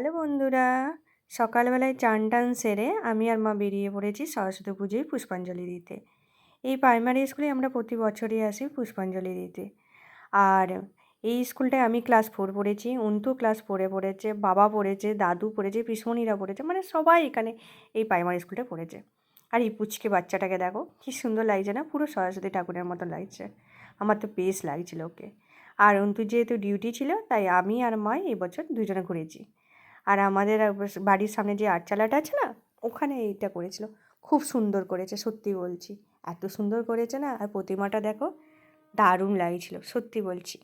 Hello বন্ধুরা, সকালবেলায় চান টান সেরে আমি আর মা বেরিয়ে পড়েছি সরস্বতী পুজোয় পুষ্পাঞ্জলি দিতে। এই প্রাইমারি স্কুলে আমরা প্রতি বছরই আসি পুষ্পাঞ্জলি দিতে। আর এই স্কুলটায় আমি ক্লাস ফোর পড়েছি অন্তু ক্লাস ফোরে পড়েছে, বাবা পড়েছে, দাদু পড়েছে, পিসমণিরা পড়েছে মানে সবাই এখানে এই প্রাইমারি স্কুলটা পড়েছে। আর এই পুচকে বাচ্চাটাকে দেখো, কী সুন্দর লাগছে না, পুরো সরস্বতী ঠাকুরের মতো লাগছে। আমার তো বেশ লাগছিল ওকে। আর অন্তু যেহেতু ডিউটি ছিল, তাই আমি আর মা এবছর দুজনে ঘুরেছি। আর আমাদের বাড়ির সামনে যে আটচালাটা আছে না, ওখানে এইটা করেছিল। খুব সুন্দর করেছে, সত্যি বলছি। এত সুন্দর করেছে না, আর প্রতিমাটা দেখো, দারুণ লাগছিল, সত্যি বলছি।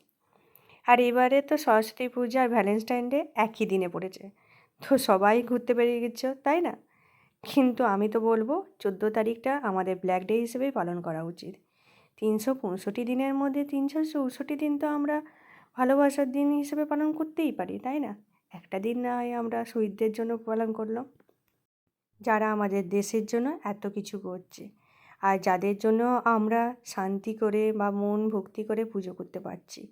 আর এবারে তো সরস্বতী পূজা আর ভ্যালেন্টাইন ডে একই দিনে পড়েছে। তো সবাই ঘুরতে বেরিয়ে গেছো তাই না? কিন্তু আমি তো বলব, চোদ্দ তারিখটা আমাদের ব্ল্যাক ডে হিসেবেই পালন করা উচিত। তিনশো পঁয়ষট্টি দিনের মধ্যে তিনশো চৌষট্টি দিন তো আমরা ভালোবাসার দিন হিসেবে পালন করতেই পারি, তাই না? একটা দিন না হয় আমরা শহীদদের জন্য পালন করলাম। যারা আমাদের দেশের জন্য এত কিছু করছে। আর যাদের জন্য আমরা শান্তি করে বা মন ভক্তি করে পুজো করতে পারছি।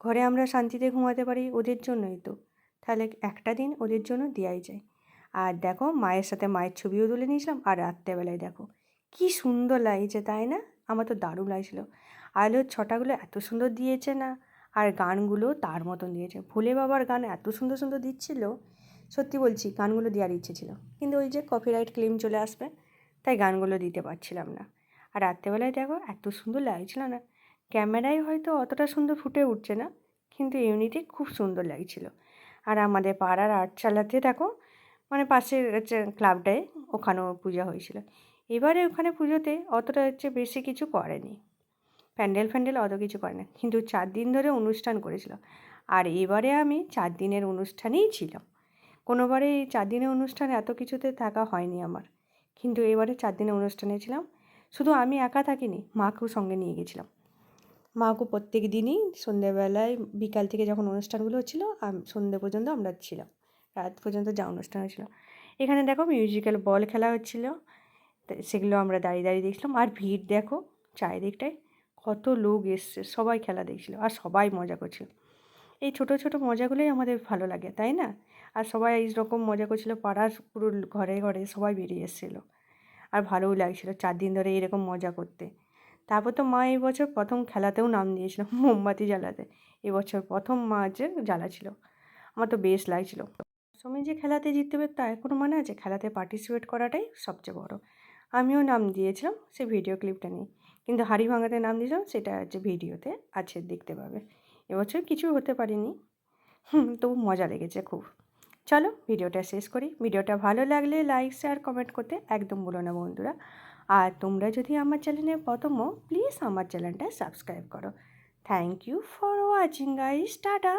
ঘরে আমরা শান্তিতে ঘুমাতে পারি ওদের জন্যই তো। তাহলে একটা দিন ওদের জন্য দেওয়াই যায়। আর দেখো মায়ের সাথে মায়ের ছবিও তুলে নিয়েছিলাম আর রাত্রেবেলায় দেখো কি সুন্দর লাগছে তাই না? আমার তো দারুণ লাগছিল। আলোর ছটাগুলো এত সুন্দর দিয়েছে না। আর গানগুলো তার মতন দিয়েছে। ভোলে বাবার গান এত সুন্দর সুন্দর দিচ্ছিল, সত্যি বলছি, গানগুলো দেওয়ার ইচ্ছে ছিল। কিন্তু ওই যে কপিরাইট ক্লেম চলে আসবে, তাই গানগুলো দিতে পারছিলাম না। আর রাত্রেবেলায় দেখো, এত সুন্দর লাগছিল না। ক্যামেরায় হয়তো অতটা সুন্দর ফুটে উঠছে না, কিন্তু এমনিতে খুব সুন্দর লাগছিল। আর আমাদের পাড়ার আর্ট চালাতে দেখো মানে পাশের হচ্ছে ক্লাবটায় ওখানেও পূজা হয়েছিল। এবারে ওখানে পুজোতে অতটা হচ্ছে বেশি কিছু করেনি। প্যান্ডেল ফ্যান্ডেল অত কিছু করে না। কিন্তু চার দিন ধরে অনুষ্ঠান করেছিল। আর এবারে আমি চার দিনের অনুষ্ঠানেই ছিলাম। কোনোবারে এই চার দিনের অনুষ্ঠানে এত কিছুতে থাকা হয়নি আমার। কিন্তু এবারে চার দিনের অনুষ্ঠানে ছিলাম। শুধু আমি একা থাকিনি, মাকেও সঙ্গে নিয়ে গেছিলাম। মাকেও প্রত্যেক দিনই সন্ধ্যেবেলায় বিকাল থেকে যখন অনুষ্ঠানগুলো হচ্ছিল সন্ধ্যে পর্যন্ত আমরা ছিলাম। রাত পর্যন্ত যা অনুষ্ঠান হয়েছিল এখানে দেখো মিউজিক্যাল বল খেলা হচ্ছিল। সেগুলো আমরা দাঁড়িয়ে দাঁড়িয়ে দেখছিলাম। আর ভিড় দেখো, চারিদিকটায় কত লোক এসছে, সবাই খেলা দেখছিল আর সবাই মজা করছিল। এই ছোটো ছোটো মজাগুলোই আমাদের ভালো লাগে, তাই না? আর সবাই এই রকম মজা করছিল, পাড়ার পুরো ঘরে ঘরে সবাই বেরিয়ে এসেছিল। আর ভালোও লাগছিল চার দিন ধরে এরকম মজা করতে। তারপর তো মা এই বছর প্রথম খেলাতেও নাম দিয়েছিল, মোমবাতি জ্বালাতে। এবছর প্রথম মা যে জ্বালাছিল, আমার তো বেশ লাগছিল। সময় যে খেলাতে জিততে হবে তা কোনো মানে আছে? খেলাতে পার্টিসিপেট করাটাই সবচেয়ে বড়। আমিও নাম দিয়েছিলাম সে ভিডিও ক্লিপটা নিয়ে। কিন্তু হাড়ি ভাঙাতে নাম দিয়েছিলাম সেটা হচ্ছে ভিডিওতে আছে, দেখতে পাবে। এবছর কিছু হতে পারিনি। হুম, তবু মজা লেগেছে খুব। চলো ভিডিওটা শেষ করি। ভিডিওটা ভালো লাগলে লাইক, শেয়ার, কমেন্ট করতে একদম বলো না বন্ধুরা। আর তোমরা যদি আমার চ্যানেলে প্রথম প্লিজ আমার চ্যানেলটা সাবস্ক্রাইব করো। Thank you for watching guys. Tata.